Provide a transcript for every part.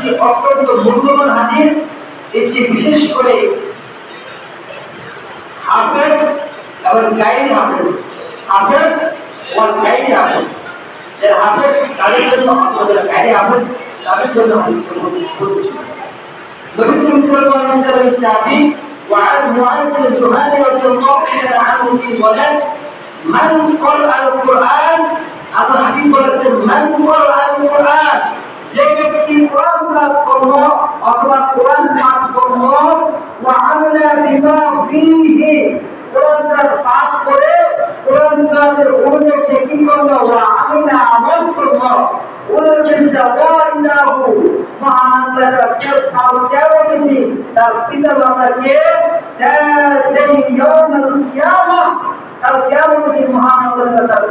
হাদিসটি অত্যন্ত মূল্যবান হাদিস এটি বিশেষ করে হাফেজ এবং গাইড হাফেজ হাফেজ ও গাইড হাফেজ যে হাফেজ তাদের জন্য আমাদের গাইড হাফেজ তাদের জন্য হাদিসটি প্রযোজ্য নবী করিম সাল্লাল্লাহু আলাইহি ওয়াসাল্লাম সাহাবী وعن معاذ الجهاني رضي الله تعالى عنه في বলেন মান قرأ القرآن আল্লাহ হাবিব বলেছেন মান قرأ القرآن যে ব্যক্তি কোরআন পাঠ করল অথবা কোরআন পাঠ করল ওয়াআমিলা বিমা ফীহি কোরআন পাঠ করে কোরআন কাজের অনুযায়ী সে কি করল ওয়াআমিলা আমল করল তার পিতা মাতাকে তার কেমন মহানন্দ মহান আল্লাহ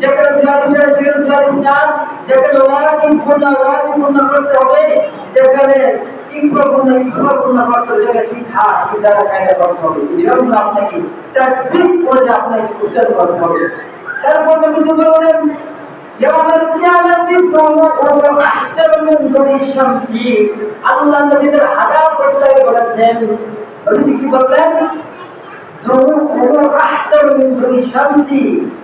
যেখানে জারি যায় সেখানে জারি যান যেখানে ওয়াজিব গুণা ওয়াজিব গুণা করতে হবে যেখানে ইকফা গুণা ইকফা গুণা করতে হবে যেখানে ইজহার ইজহার কায়দা করতে হবে এরকম আপনাকে তাসবিহ করে আপনাকে উচ্চারণ করতে হবে তারপর নবী বলেন يوم القيامة كل أحسن من ضوء الشمس আল্লাহ নবীদের হাজার বছর আগে বলেছেন নবীজি কি বললেন ضوء أحسن من ضوء الشمس আর এদের টুপিটা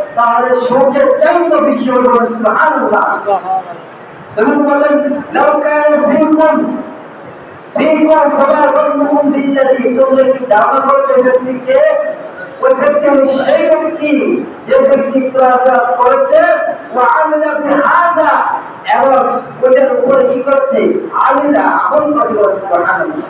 তাহলে সূর্যের চাইতে বেশি হলো সুবহানাল্লাহ। এবং বলেন লাউ কানা ফীকুম ফীকুম খাবার বিল্লাহি তোমরা কি দাবা করছ ব্যক্তিকে? ওই ব্যক্তি হলো সেই ব্যক্তি যে ব্যক্তি কোরআন করেছে আমিলা বিহাদা এবং ওটার উপরে কি করছে? আমিলা আমল করছে সুবহানাল্লাহ।